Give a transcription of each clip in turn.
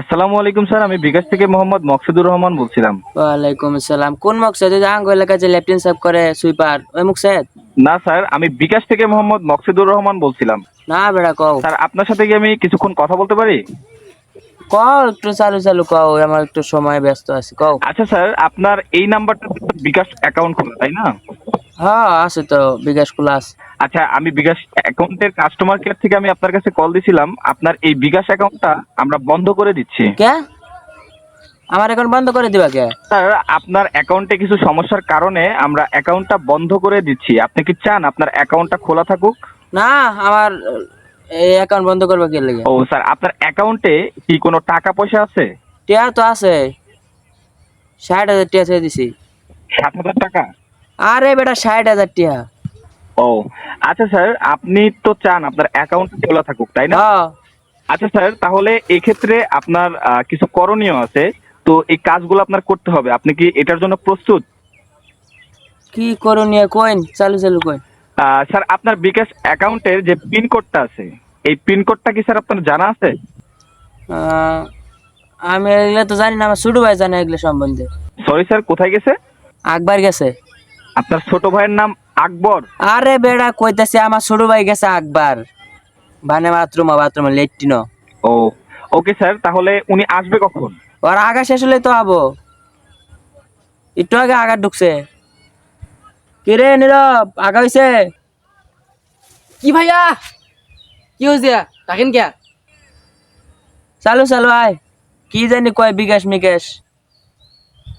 আসসালামু আলাইকুম স্যার। আমি বিকাশ থেকে মোহাম্মদ মকসুদুর রহমান বলছিলাম। ওয়ালাইকুম আসসালাম। কোন মকসদ? যে এলাকায় যে লেফটেন্ট সাহেব করে সুইপার ওই মকসদ? না স্যার আমি বিকাশ থেকে মোহাম্মদ মকসুদুর রহমান বলছিলাম। না বেড়া কও। স্যার আপনার সাথে কি আমি কিছুক্ষণ কথা বলতে পারি? কও একটু চালু চালু কও আমার একটু সময় ব্যস্ত আছি কও। আচ্ছা স্যার আপনার এই নাম্বারটা বিকাশ অ্যাকাউন্ট খোলা তাই না? হ্যাঁ আছে তো বিকাশ ক্লাস আচ্ছা আমি বিকাশ অ্যাকাউন্টের কাস্টমার কেয়ার থেকে আমি আপনার কাছে কল দিছিলাম। আপনার এই বিকাশ অ্যাকাউন্টটা আমরা বন্ধ করে দিচ্ছি। কে? আমার এখন বন্ধ করে দিবা কে? স্যার আপনার অ্যাকাউন্টে কিছু সমস্যার কারণে আমরা অ্যাকাউন্টটা বন্ধ করে দিচ্ছি। আপনি কি চান আপনার অ্যাকাউন্টটা খোলা থাকুক? না আমার এই অ্যাকাউন্ট বন্ধ করবে কে লেগে? ও স্যার আপনার অ্যাকাউন্টে কি কোনো টাকা পয়সা আছে? টিয়া তো আছে। ষাট হাজার টিয়া ছেড়ে দিছি। সাত হাজার টাকা? আরে বেটা ষাট হাজার টিয়া। ও আচ্ছা স্যার আপনি তো চান আপনার অ্যাকাউন্ট খোলা থাকুক তাই না? হ্যাঁ। আচ্ছা স্যার তাহলে এক্ষেত্রে আপনার কিছু করণীয় আছে তো এই কাজগুলো আপনার করতে হবে আপনি কি এটার জন্য প্রস্তুত? কি করণীয়? কইন চালু চালু কইন। স্যার আপনার বিকাশ অ্যাকাউন্টের যে পিন কোডটা আছে এই পিন কোডটা কি স্যার আপনার জানা আছে? আমি এগুলো তো জানি না আমার ছোট ভাই জানে এগুলো সম্বন্ধে। সরি স্যার কোথায় গেছে? আকবার গেছে। আপনার ছোট ভাইয়ের নাম আকবর? আরে বেড়া কইতাছে আমার ছোট ভাই গেছে আকবার। মানে বাথরুম বাথরুম লেট্রিন ও ওকে স্যার তাহলে উনি আসবে কখন? ওর আগা শেষ হলে তো হব। একটু আগে আগা ঢুকছে। কিরে নীরব আগা হইছে? কি ভাইয়া? কি হয়েছে ডাকেন কে? চালু চালু আয়। কি জানি কয় বিকাশ মিকাশ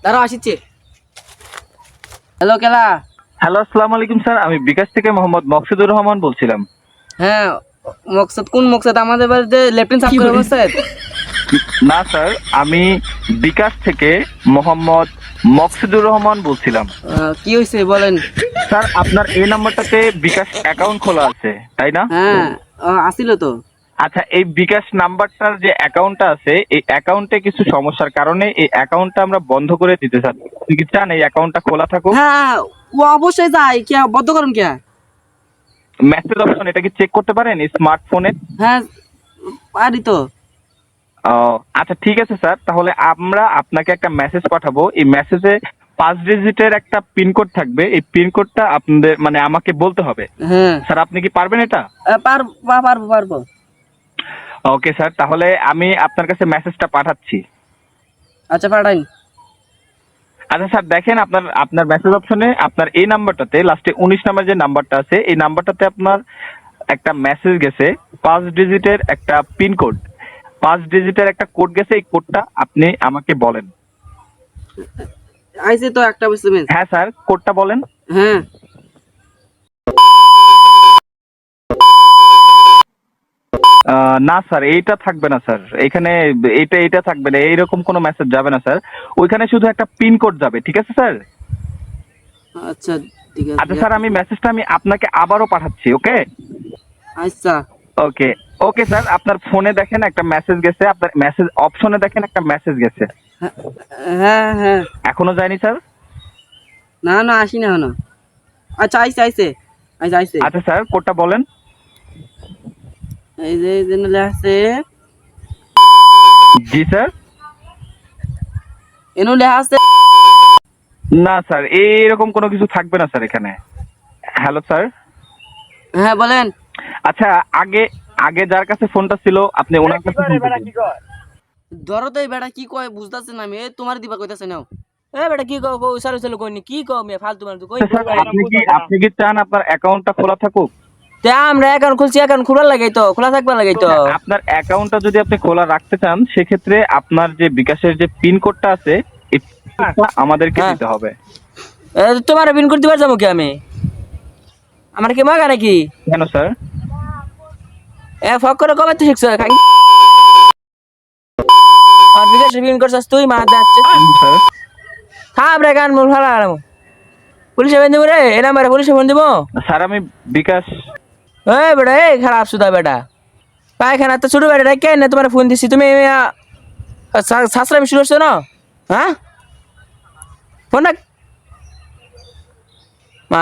দাঁড়াও আসিচ্ছে। হ্যালো কেলা। হ্যালো আসসালামু আলাইকুম স্যার আমি বিকাশ থেকে মোহাম্মদ মকসুদুর রহমান বলছিলাম। হ্যাঁ মকসদ কোন মকসদ? আমাদের বাড়িতে লেফটেন্ট সাহেব করে মকসদ না স্যার আমি বিকাশ থেকে মোহাম্মদ মকসুদুর রহমান বলছিলাম। কি হয়েছে বলেন। স্যার আপনার এই নাম্বারটাতে বিকাশ অ্যাকাউন্ট খোলা আছে তাই না? হ্যাঁ আসিল তো। আচ্ছা এই বিকাশ নাম্বারটার যে অ্যাকাউন্টটা আছে এই অ্যাকাউন্টে কিছু সমস্যার কারণে এই অ্যাকাউন্টটা আমরা বন্ধ করে দিতে চাই আপনি কি চান এই অ্যাকাউন্টটা খোলা থাকুক? হ্যাঁ ও অবশ্যই যাই কে বদ্ধ করুন কে? মেসেজ অপশন এটা কি চেক করতে পারেন? স্মার্টফোনে হ্যাঁ পারি তো। আচ্ছা ঠিক আছে স্যার। তাহলে আমরা আপনাকে একটা মেসেজ পাঠাবো। এই মেসেজে পাঁচ ডিজিটের একটা পিনকোড থাকবে। এই পিনকোডটা আপনাদের মানে আমাকে বলতে হবে। হ্যাঁ। স্যার আপনি কি পারবেন এটা? পারব পারব পারব। ওকে স্যার তাহলে আমি আপনার কাছে মেসেজটা পাঠাচ্ছি। আচ্ছা পাঠাইন আচ্ছা স্যার দেখেন আপনার আপনার মেসেজ অপশনে আপনার এই নাম্বারটাতে লাস্টে উনিশ নাম্বার যে নাম্বারটা আছে এই নাম্বারটাতে আপনার একটা মেসেজ গেছে পাঁচ ডিজিটের একটা পিনকোড পাঁচ ডিজিটের একটা কোড গেছে এই কোডটা আপনি আমাকে বলেন। আইসে তো একটা বুঝতে হ্যাঁ স্যার কোডটা বলেন। হ্যাঁ। না স্যার এইটা থাকবে না স্যার। এখানে এইটা এইটা থাকবে না এইরকম কোনো মেসেজ যাবে না স্যার। ওইখানে শুধু একটা পিন কোড যাবে ঠিক আছে স্যার? আচ্ছা ঠিক আছে। আচ্ছা স্যার আমি মেসেজটা আমি আপনাকে আবারও পাঠাচ্ছি ওকে? আচ্ছা। ওকে ওকে স্যার আপনার ফোনে দেখেন একটা মেসেজ গেছে আপনার মেসেজ অপশনে দেখেন একটা মেসেজ গেছে। হ্যাঁ হ্যাঁ এখনও যায়নি স্যার? না না আসি না আচ্ছা আইছে আইছে আইছে আচ্ছা স্যার কোডটা বলেন। এই যে এই আছে। জি স্যার? এনো লেখা আছে। না স্যার এইরকম কোনো কিছু থাকবে না স্যার এখানে। Hello sir? হ্যাঁ বলেন। আচ্ছা আগে আগে যার কাছে ফোনটা ছিল আপনি ওনার কাছে ফোন করবেন। ধরো তো এই বেটা কি কয় বুঝতেছে না আমি। এই তোমার দিবা কইতাছে নাও। এ বেটা কি কও? কও চালু কইনি। কি কও মে ফালতু কই আপনি কি আপনি কি চান আপনার অ্যাকাউন্টটা খোলা থাকুক? তে আমরা অ্যাকাউন্ট খুলছি অ্যাকাউন্ট খোলা লাগাই তো খোলা থাকবা লাগাই তো। আপনার অ্যাকাউন্টটা যদি আপনি খোলা রাখতে চান সেক্ষেত্রে আপনার যে বিকাশের যে পিন কোডটা আছে আমাদেরকে হ্যাঁ। দিতে হবে। তোমার বিন করতে পারছ কি আমি? আমার কি মাগা নাকি? কেন স্যার এ ফক করে কবে তুই শিখছো? খাই। আর বিকাশ বিন করছস তুই থাম রে গান মূল আরাম পুলিশে ফোন দিব রে এ নাম্বারে পুলিশে ফোন দিব স্যার আমি বিকাশ এই বেটা, এই খারাপ সুদা বেটা। পায়খানা তো ছোট বেটা কেন না তোমার ফোন দিছি? তুমি শাস্ত্রা মিশু করছ না? হ্যাঁ? ফোন রাখ। মা